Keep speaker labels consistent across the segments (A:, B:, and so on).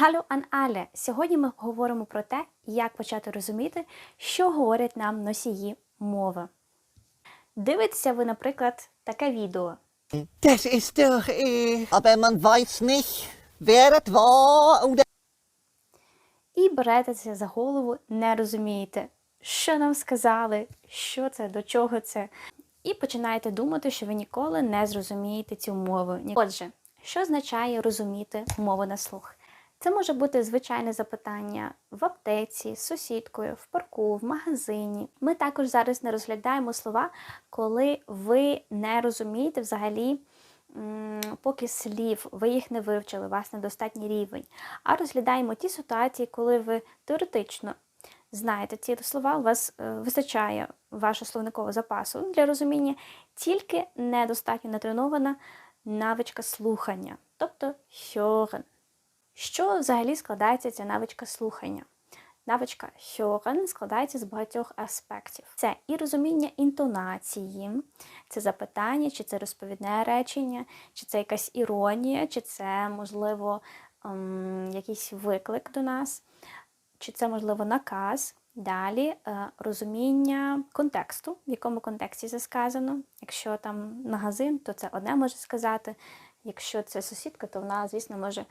A: Hallo an alle! Сьогодні ми говоримо про те, як почати розуміти, що говорять нам носії мови. Дивитеся ви, наприклад, таке відео.
B: Das ist doch, äh, aber man weiß nicht, wer das war oder
A: І берете це за голову, не розумієте, що нам сказали, що це, до чого це. І починаєте думати, що ви ніколи не зрозумієте цю мову. Отже, що означає розуміти мову на слух? Це може бути звичайне запитання в аптеці, з сусідкою, в парку, в магазині. Ми також зараз не розглядаємо слова, коли ви не розумієте взагалі поки слів, ви їх не вивчили, у вас недостатній рівень. А розглядаємо ті ситуації, коли ви теоретично знаєте ці слова, у вас е, вистачає вашого словникового запасу для розуміння, тільки недостатньо натренована навичка слухання, тобто hören. Що взагалі складається ця навичка слухання? Навичка hören складається з багатьох аспектів. Це і розуміння інтонації, це запитання, чи це розповідне речення, чи це якась іронія, чи це, можливо, ем, якийсь виклик до нас, чи це, можливо, наказ. Далі е, розуміння контексту, в якому контексті це сказано. Якщо там магазин, то це одне може сказати. Якщо це сусідка, то вона, звісно, може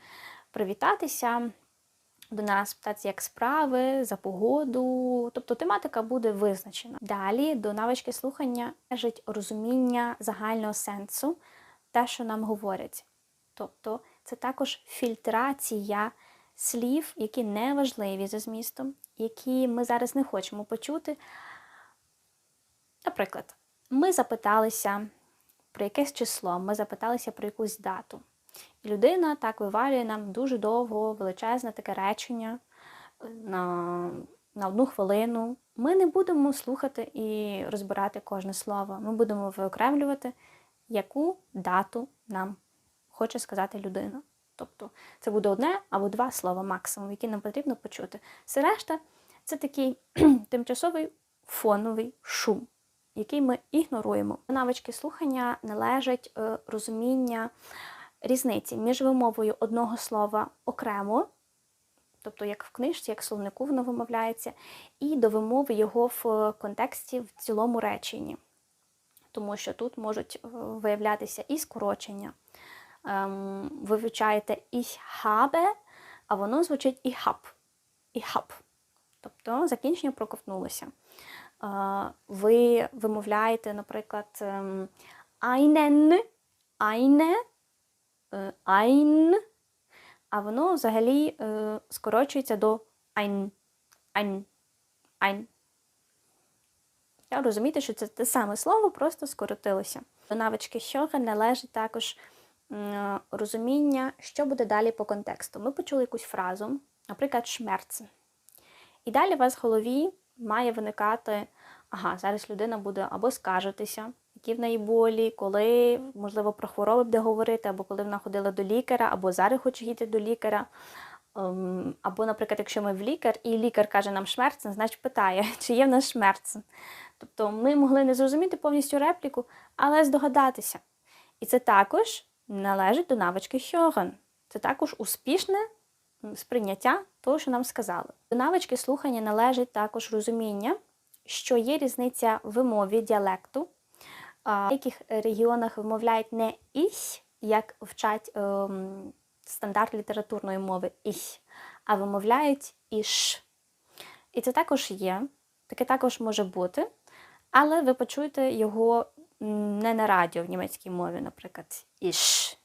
A: привітатися до нас, питатися, як справи, за погоду. Тобто тематика буде визначена. Далі до навички слухання належить розуміння загального сенсу, те, що нам говорять. Тобто це також фільтрація слів, які не важливі за змістом, які ми зараз не хочемо почути. Наприклад, ми запиталися про якесь число, ми запиталися про якусь дату. І людина так вивалює нам дуже довго, величезне таке речення е, на, на одну хвилину. Ми не будемо слухати і розбирати кожне слово. Ми будемо виокремлювати, яку дату нам хоче сказати людина. Тобто це буде одне або два слова максимум, які нам потрібно почути. Все решта це такий тимчасовий фоновий шум, який ми ігноруємо. Навички слухання належить е, розуміння різниці між вимовою одного слова окремо, тобто як в книжці, як в словнику воно вимовляється, і до вимови його в контексті в цілому реченні. Тому що тут можуть е, виявлятися і скорочення. Ем, ви вивчаєте ich habe, а воно звучить ich hab. Ich hab. Тобто закінчення проковтнулося. Е, ви вимовляєте, наприклад, ем, einen, eine, е, ein, а воно взагалі е, скорочується до ein, ein, ein. Я розумієте, що це те саме слово, просто скоротилося. До навички «hören» належить також розуміння, що буде далі по контексту. Ми почули якусь фразу, наприклад, «schmerzen». І далі у вас в голові має виникати, ага, зараз людина буде або скаржитися, які в неї болі, коли, можливо, про хвороби буде говорити, або коли вона ходила до лікаря, або зараз хоче йти до лікаря. Ем, Або, наприклад, якщо ми в лікар, і лікар каже нам шмерцен, значить питає, чи є в нас шмерцен. Тобто ми могли не зрозуміти повністю репліку, але здогадатися. І це також належить до навички hören. Це також успішне сприйняття того, що нам сказали. До навички слухання належить також розуміння, що є різниця в вимові діалекту. В деяких регіонах вимовляють не «ich», як вчать ем, стандарт літературної мови «ich», а вимовляють «іш». І це також є, таке також може бути, але ви почуєте його не на радіо в німецькій мові, наприклад, «іш».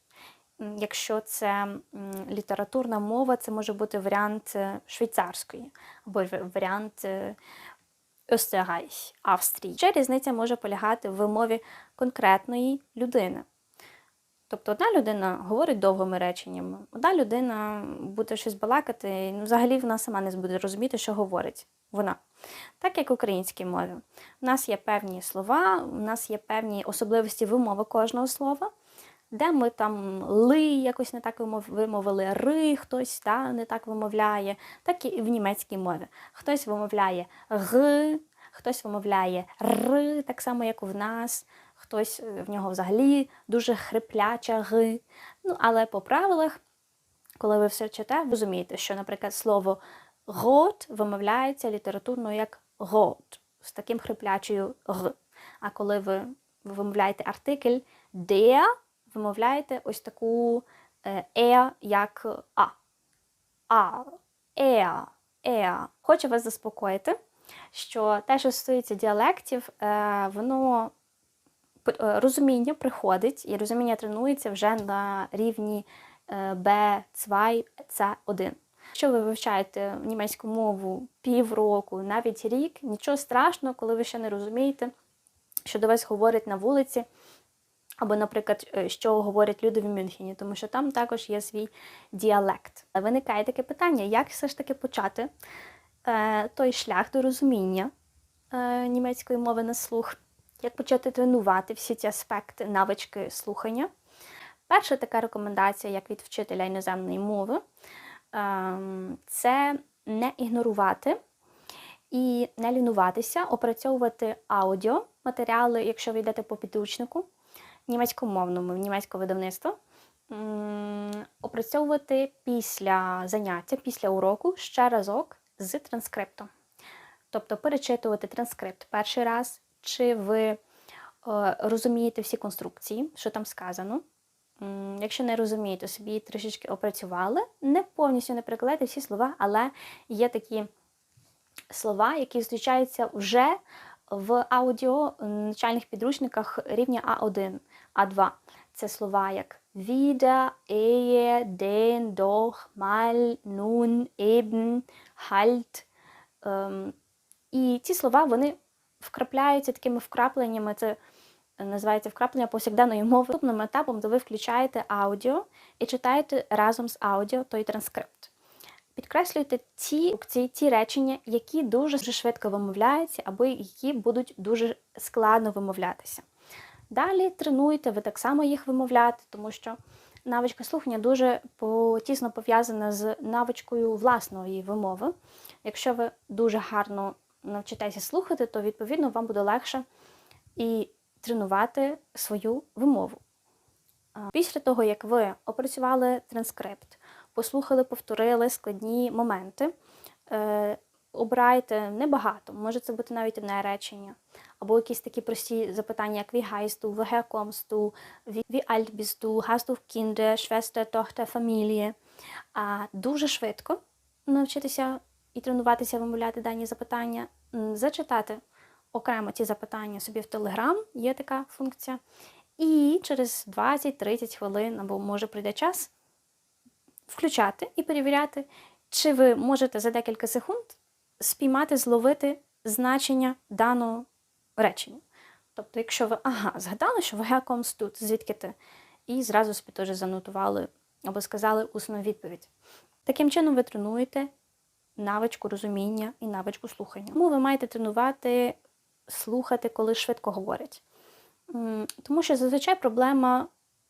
A: Якщо це літературна мова, це може бути варіант е, швейцарської або варіант е, Österreich, Австрії. Ще різниця може полягати в вимові конкретної людини. Тобто одна людина говорить довгими реченнями, одна людина буде щось балакати, і ну, взагалі вона сама не буде розуміти, що говорить вона. Так як в українській мові. У нас є певні слова, у нас є певні особливості вимови кожного слова, де ми там ли якось не так вимовили, ри хтось та, не так вимовляє, так і в німецькій мові. Хтось вимовляє г, хтось вимовляє р, так само, як в нас, хтось е, в нього взагалі дуже хрипляча г. Ну, але по правилах коли ви все вчите, ви розумієте, що, наприклад, слово рот вимовляється літературно як рот з таким хриплячою г. А коли ви вимовляєте артикль der, вимовляєте ось таку е, е, як а. А, е, е. Хочу вас заспокоїти, що те, що стосується діалектів, е, воно е, розуміння приходить і розуміння тренується вже на рівні е, B2, C1. Якщо ви вивчаєте німецьку мову півроку, навіть рік, нічого страшного, коли ви ще не розумієте, що до вас говорять на вулиці, або, наприклад, е, що говорять люди в Мюнхені, тому що там також є свій діалект. Виникає таке питання, як все ж таки почати е, той шлях до розуміння е, німецької мови на слух, як почати тренувати всі ці аспекти, навички слухання. Перша така рекомендація, як від вчителя іноземної мови, ем, це не ігнорувати і не лінуватися, опрацьовувати аудіо матеріали, якщо ви йдете по підручнику німецькомовному, німецького видавництва, м, опрацьовувати після заняття, після уроку ще разок з транскриптом. Тобто перечитувати транскрипт перший раз, чи ви е, розумієте всі конструкції, що там сказано. Якщо не розумієте, собі трішечки опрацювали, не повністю не перекладайте всі слова, але є такі слова, які зустрічаються вже в аудіо начальних підручниках рівня А1, А2. Це слова як wieder, ehe, den, doch, mal, nun, eben, halt. Ем, і ці слова вони вкрапляються такими вкрапленнями. Це е, називається вкраплення повсякденної мови. Наступним етапом, то ви включаєте аудіо і читаєте разом з аудіо той транскрипт. Підкреслюйте ті, ці, ті речення, які дуже швидко вимовляються, або які будуть дуже складно вимовлятися. Далі тренуйте ви так само їх вимовляти, тому що навичка слухання дуже тісно пов'язана з навичкою власної вимови. Якщо ви дуже гарно навчитеся слухати, то відповідно вам буде легше і тренувати свою вимову. Після того, як ви опрацювали транскрипт, послухали, повторили складні моменти, е, обирайте небагато, може це бути навіть одне речення, або якісь такі прості запитання, як wie heißt du, woher kommst du, wie, alt bist du, hast du Kinder, Schwester, Tochter, Familie. А дуже швидко навчитися і тренуватися вимовляти дані запитання, зачитати окремо ці запитання собі в Telegram, є така функція. І через 20-30 хвилин, або може прийде час, включати і перевіряти, чи ви можете за декілька секунд спіймати, зловити значення даного речення. Тобто, якщо ви ага, згадали, що ви комс тут, звідки ти, і зразу собі теж занотували або сказали усну відповідь. Таким чином ви тренуєте навичку розуміння і навичку слухання. Тому ви маєте тренувати слухати, коли швидко говорять. Тому що зазвичай проблема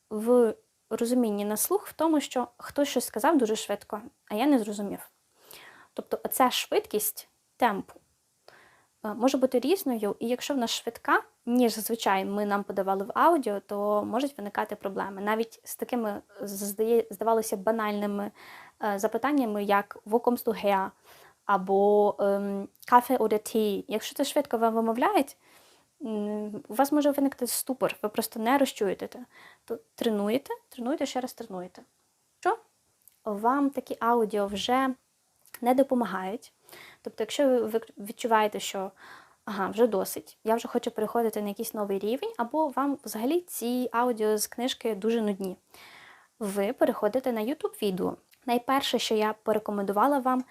A: в розумінні на слух в тому, що хтось щось сказав дуже швидко, а я не зрозумів. Тобто, оця швидкість темпу е, може бути різною, і якщо вона швидка, ніж зазвичай ми нам подавали в аудіо, то можуть виникати проблеми. Навіть з такими, здавалося, банальними е, запитаннями, як «Wo kommst du her?» або ем, «Kaffee oder Tee?». Якщо це швидко вам вимовляють, у вас може виникти ступор, ви просто не розчуєте те. То тренуєте, тренуєте, ще раз тренуєте. Що вам такі аудіо вже не допомагають. Тобто, якщо ви відчуваєте, що ага, вже досить, я вже хочу переходити на якийсь новий рівень, або вам взагалі ці аудіо з книжки дуже нудні, ви переходите на YouTube відео. Найперше, що я порекомендувала вам,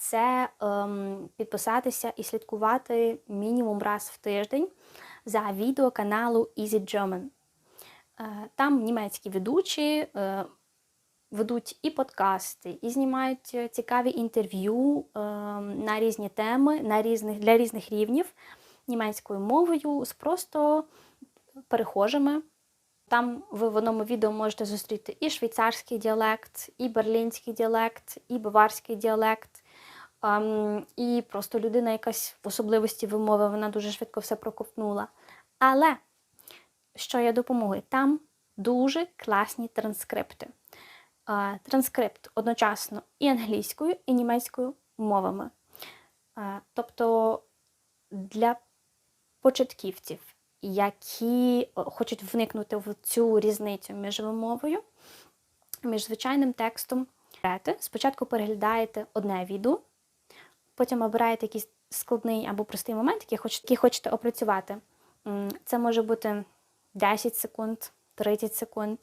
A: це ем, підписатися і слідкувати мінімум раз в тиждень за відео каналу Easy German. Е, Там німецькі ведучі е, ведуть і подкасти, і знімають е, цікаві інтерв'ю е, на різні теми, на різних, для різних рівнів німецькою мовою з просто перехожими. Там ви в одному відео можете зустріти і швейцарський діалект, і берлінський діалект, і баварський діалект. І просто людина якась в особливості вимови, вона дуже швидко все проковтнула. Але що я допомогли? Там дуже класні транскрипти. транскрипт одночасно і англійською, і німецькою мовами. Тобто для початківців, які хочуть вникнути в цю різницю між вимовою, між звичайним текстом. Спочатку переглядаєте одне відео, потім обираєте якийсь складний або простий момент, який хочете, який хочете опрацювати. Це може бути 10 секунд, 30 секунд.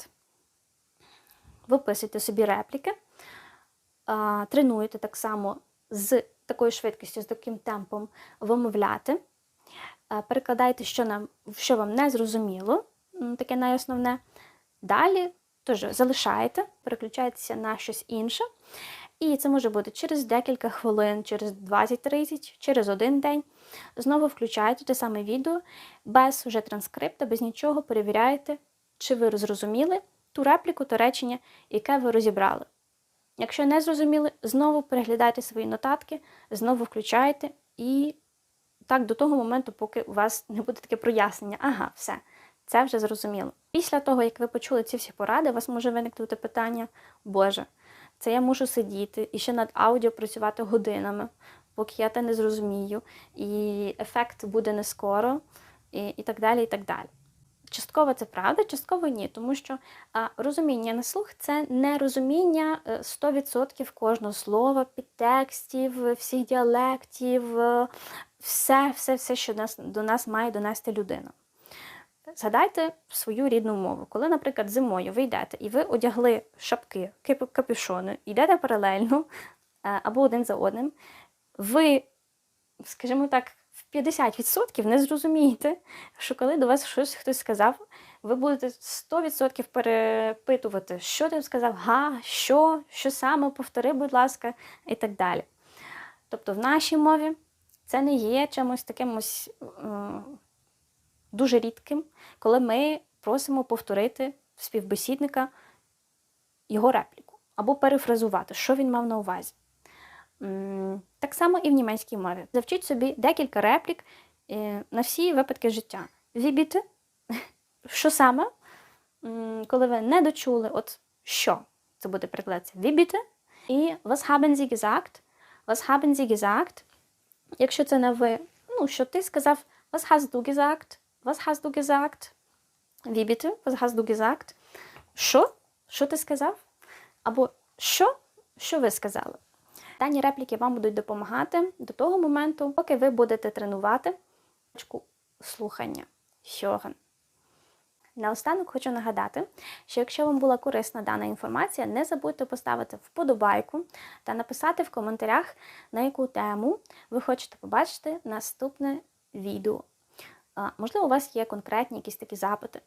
A: Виписуйте собі репліки, тренуєте так само з такою швидкістю, з таким темпом вимовляти. Перекладайте, що, нам, що вам не зрозуміло, таке найосновне. Далі теж залишаєте, переключаєтеся на щось інше. І це може бути через декілька хвилин, через 20-30, через один день. Знову включаєте те саме відео без вже транскрипта, без нічого, перевіряєте, чи ви зрозуміли ту репліку, то речення, яке ви розібрали. Якщо не зрозуміли, знову переглядайте свої нотатки, знову включаєте і так до того моменту, поки у вас не буде таке прояснення. Ага, все, це вже зрозуміло. Після того, як ви почули ці всі поради, у вас може виникнути питання: Боже, це я мушу сидіти і ще над аудіо працювати годинами, поки я те не зрозумію, і ефект буде не скоро, і, і так далі, і так далі. Частково це правда, частково ні, тому що а, розуміння на слух це не розуміння е, 100% кожного слова, підтекстів, е, всіх діалектів, е, все, все, все, що нас, до нас має донести людина. Згадайте свою рідну мову. Коли, наприклад, зимою ви йдете і ви одягли шапки, капюшони, йдете паралельно е, або один за одним, ви, скажімо так, в 50% не зрозумієте, що коли до вас щось хтось сказав, ви будете 100% перепитувати, що ти сказав, га, що, що саме, повтори, будь ласка, і так далі. Тобто в нашій мові це не є чимось таким ось, дуже рідким, коли ми просимо повторити співбесідника його репліку або перефразувати, що він мав на увазі. Так само і в німецькій мові. Завчіть собі декілька реплік е, на всі випадки життя. Вібіти, що саме, коли ви не дочули, от що це буде перекладатися вібіте, і was haben Sie gesagt? Was haben Sie gesagt? Якщо це не ви, ну, що ти сказав, was hast du gesagt? Was hast du gesagt? Wie bitte? Was hast du gesagt? Що? Що ти сказав? Або що? Що ви сказали? Дані репліки вам будуть допомагати до того моменту, поки ви будете тренувати слухання. Hören. Наостанок хочу нагадати, що якщо вам була корисна дана інформація, не забудьте поставити вподобайку та написати в коментарях, на яку тему ви хочете побачити наступне відео. Можливо, у вас є конкретні якісь такі запити.